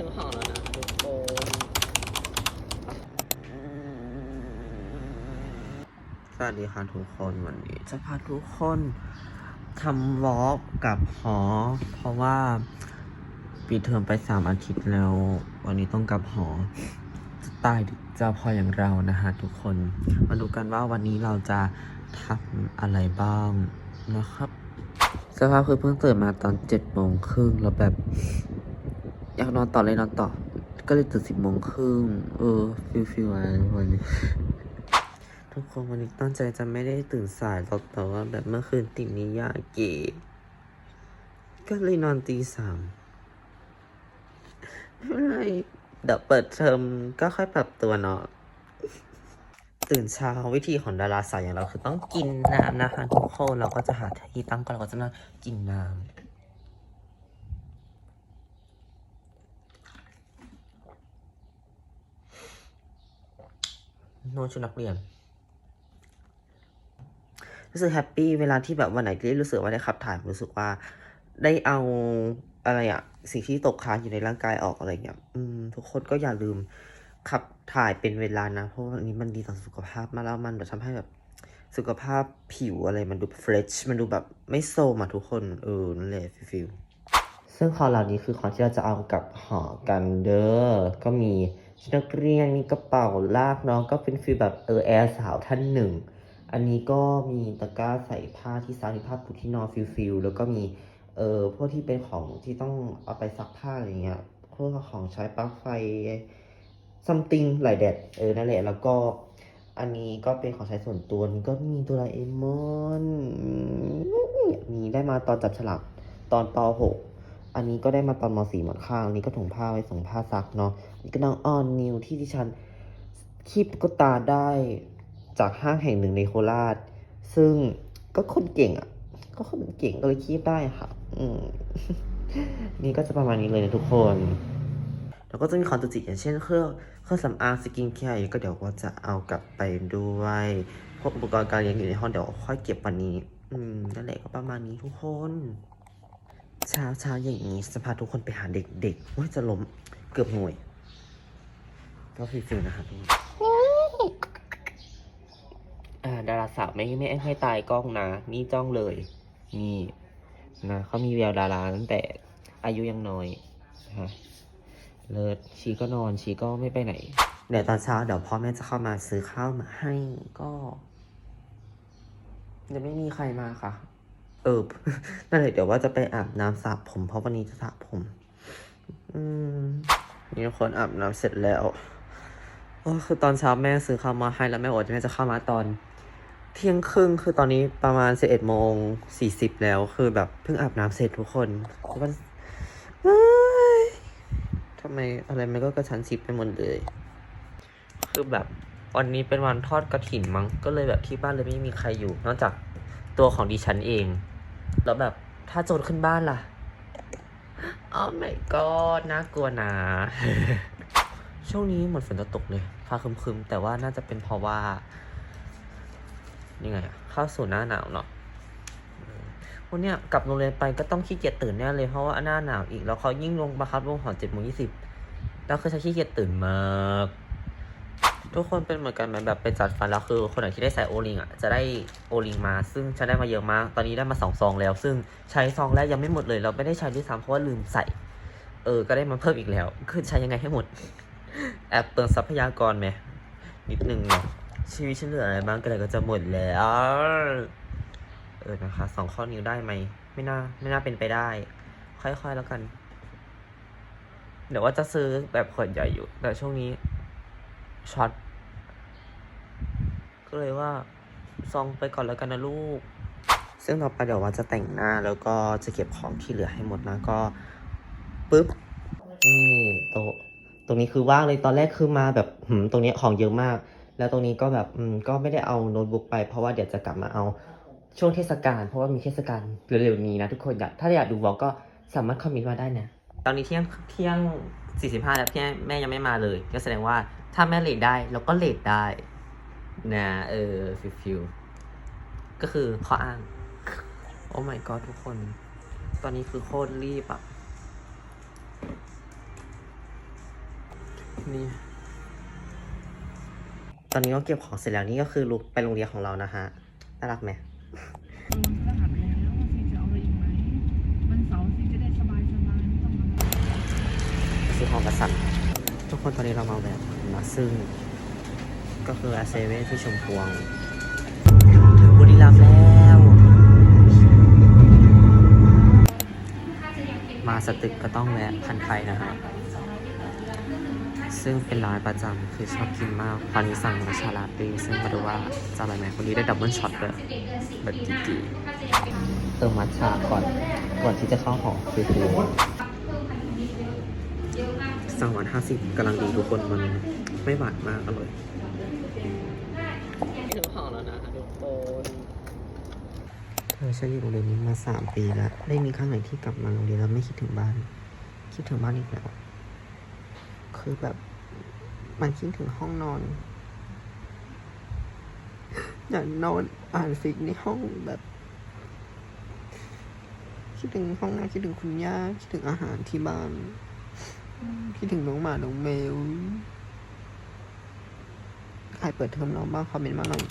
ถึงห้องแล้วนะทุกคนสวัสดีค่ะทุกคนวันนี้ จะพาทุกคนทำวอล์กกับหอ เพราะว่าปีเทอมไปสามอาทิตย์แล้ว วันนี้ต้องกลับหอสไตล์เจ้าพ่ออย่างเรานะฮะทุกคน มาดูกันว่าวันนี้เราจะทำอะไรบ้างนะครับ สภาพคือเพิ่งตื่นมาตอนเจ็ดโมงครึ่งแล้วแบบ อยากนอนต่อเลยนอนต่อ ก็เลยตื่นสิบโมงครึ่งเออฟิลฟิลอะไรวันนี้ ทุกคนวันนี้ตั้งใจจะไม่ได้ตื่นสายหรอกแต่ว่าแบบเมื่อคืนติดนิยายเก๋ก็เลยนอนตีสามไม่เป็นไรเดี๋ยวเปิดเทอมก็ค่อยปรับตัวเนาะตื่นเช้าวิธีของดาราสาวอย่างเราคือต้องกินน้ำนะคะทุกคนเราก็จะหาที่ตั้งก่อนเราก็จะนั่งกินน้ำ โนชุดนักเรียน รู้สึกแฮปปี้เวลาที่แบบวันไหนที่รู้สึกว่าได้ขับถ่ายรู้สึกว่าได้เอาอะไรอะสิ่งที่ตกค้างอยู่ในร่างกายออกอะไรเงี้ยอืมทุกคนก็อย่าลืมขับถ่ายเป็นเวลานะ เพราะว่าอันนี้มันดีต่อสุขภาพมากแล้วมันแบบทำให้แบบสุขภาพผิวอะไรมันดูเฟรชมันดูแบบไม่โซมอะทุกคนเออนั่นแหละฟิลซึ่งของเหล่านี้คือของที่เราจะเอากับหอกันเด้อก็มีชุด นักเรียนมีกระเป๋าลากเนาะก็เป็นฟีลแบบเออแอร์สาวท่านหนึ่ง อันนี้ก็มีตะกร้าใส่ผ้าที่ซักมีผ้าปูที่นอนฟิลฟิลแล้วก็มีเออพวกที่เป็นของที่ต้องเอาไปซักผ้าอะไรเงี้ยพวกของใช้ปลั๊กไฟ something หลายแดดเออนั่นแหละแล้วก็อันนี้ก็เป็นของใช้ส่วนตัวนี่ก็มีตัวไดเอมอน มีได้มาตอนจับฉลากตอนป .6 อันนี้ก็ได้มาตอนม .4 หมดข้างอันนี้ก็ถุงผ้าไว้ส่งผ้าซักเนาะอันนี่ก็น้องออนนิวที่ดิฉันคีบก็ตาได้จากห้างแห่งหนึ่งในโคราช ซึ่งก็คนเก่งอะ ก็คนเก่งก็เลยคีบได้ค่ะ อืม นี่ก็จะประมาณนี้เลยนะทุกคน แล้วก็จะมีของจุกจิกอย่างเช่นเครื่องเครื่องสำอางสกินแคร์ก็เดี๋ยวว่าจะเอากลับไปด้วยพวกอุปกรณ์การเรียนอยู่ในห้องเดี๋ยวค่อยเก็บวันนี้ อืมนั่นแหละก็ประมาณนี้ทุกคน เช้าเช้าอย่างนี้จะพาทุกคนไปหาเด็กๆว่าจะล้มเกือบหน่วย ก็ฟิลๆนะครับทุกคนอ่าดาราสาวไม่ไม่ให้ตายกล้องนะนี่จ้องเลย นี่นะเขามีแววดาราตั้งแต่อายุยังน้อยฮะเลิศชีก็นอนชีก็ไม่ไปไหน เดี๋ยวตอนเช้าเดี๋ยวพ่อแม่จะเข้ามาซื้อข้าวมาให้ก็ยังไม่มีใครมาค่ะ เออนั่นแหละเดี๋ยวว่าจะไปอาบน้ำสระผม เพราะวันนี้จะสระผม อืมนี่คนอาบน้ำเสร็จแล้วโอ้คือตอนเช้าแม่ซื้อข้าวมาให้แล้วแม่อกว่าแม่จะเข้ามาตอน เที่ยงครึ่งคือตอนนี้ประมาณสิบเอ็ดโมงสี่สิบแล้ว คือแบบเพิ่งอาบน้ำเสร็จทุกคนมันทำไมอะไรมันก็กระชันชิดไปหมดเลย คือแบบวันนี้เป็นวันทอดกระถินมั้งก็เลยแบบที่บ้านเลยไม่มีใครอยู่ นอกจากตัวของดิฉันเอง แล้วแบบถ้าโจรขึ้นบ้านล่ะอ๋อไม่ก็น่ากลัวนะ ช่วงนี้เหมือนฝนจะตกเลยฟ้าครึมๆ แต่ว่าน่าจะเป็นเพราะว่า ยังไงอะเข้าสู่หน้าหนาวเนาะเออวันเนี้ยกลับโรงเรียนไปก็ต้องขี้เกียจตื่นแน่เลยเพราะว่าหน้าหนาวอีก แล้วเขายิ่งลงบังคับลงหอเจ็ดโมงยี่สิบแล้วคือฉันขี้เกียจตื่นมาก ทุกคนเป็นเหมือนกันไหมแบบไปจัดฟันแล้วคือ คนไหนที่ได้ใส่โอลิงอะจะได้โอลิงมา ซึ่งฉันได้มาเยอะมาก ตอนนี้ได้มาสองซองแล้ว ซึ่งใช้ซองแรกยังไม่หมดเลย เราไม่ได้ใช้ด้วยซ้ำเพราะว่าลืมใส่ เออ ก็ได้มาเพิ่มอีกแล้ว คือใช้ยังไงให้หมด แอบเติมทรัพยากรไหมนิดนึงเนาะชีวิตฉันเหลืออะไรบ้างก็เลยก็จะหมดแล้ว เออนะคะสองข้อนิ้วได้ไหมไม่น่าไม่น่าเป็นไปได้ ค่อยๆแล้วกัน เดี๋ยวว่าจะซื้อแบบขวดใหญ่อยู่แต่ช่วงนี้ช็อต ก็เลยว่าซองไปก่อนแล้วกันนะลูก ซึ่งต่อไปเดี๋ยวว่าจะแต่งหน้าแล้วก็จะเก็บของที่เหลือให้หมดนะก็ปึ๊บนี่โต๊ะตรงนี้คือว่างเลยตอนแรกคือมาแบบหืมตรงนี้ของเยอะมาก แล้วตรงนี้ก็แบบอืมก็ไม่ได้เอาโน้ตบุ๊กไปเพราะว่าเดี๋ยวจะกลับมาเอาช่วงเทศกาลเพราะว่ามีเทศกาลเร็วๆนี้นะทุกคนอยากถ้าอยากดูวอลก็สามารถคอมเมนต์มาได้นะ ตอนนี้เที่ยงเที่ยงสี่สิบห้าแล้วพี่แม่ยังไม่มาเลย ก็แสดงว่าถ้าแม่เลทได้เราก็เลทได้ นะเออฟิวฟิวก็คือข้ออ้าง โอ้ my god ทุกคน ตอนนี้คือโคตรรีบอะนี่ ตอนนี้ก็เก็บของเสร็จแล้วนี่ก็คือลุกไปโรงเรียนของเรานะฮะ น่ารักไหมอืมก็ถามแล้วว่าซีจะเอาอะไรอีกไหมวันเสาร์ซีจะได้สบายสบายไม่ต้องมาซื้อของกระสันทุกคนตอนนี้เรามาแบบมาซึ่ง ก็คืออาเซเว่ที่ชมพวง ถึงบุรีรัมย์แล้ว มาสตึกก็ต้องแวะพันไทยนะฮะซึ่งเป็นร้านประจำคือชอบกินมาก ตอนนี้สั่งมาชาลาเต้ซึ่งมาดูว่าจะอร่อยไหมคนนี้ได้ดับเบิลช็อตเลยแบบจีๆเติมมัทฉะก่อนก่อนที่จะเข้าหอคือคืองหวานห้าสิบกำลังดีทุกคนมันไม่หวานมากอร่อย ถึงหอแล้วนะทุกคนเธอฉันอยู่โรงเรียนนี้มาสามปีแล้ว ได้มีครั้งไหนที่กลับมาโรงเรียนแล้วไม่คิดถึงบ้าน คิดถึงบ้านอีกแล้ว คือแบบมันคิดถึงห้องนอน อยากนอนอ่านฟิกในห้องแบบ คิดถึงห้องน้ำคิดถึงคุณย่าคิดถึงอาหารที่บ้าน คิดถึงน้องหมา น้องแมว ใครเปิดเทอมเราบ้างคอมเมนต์มาหน่อย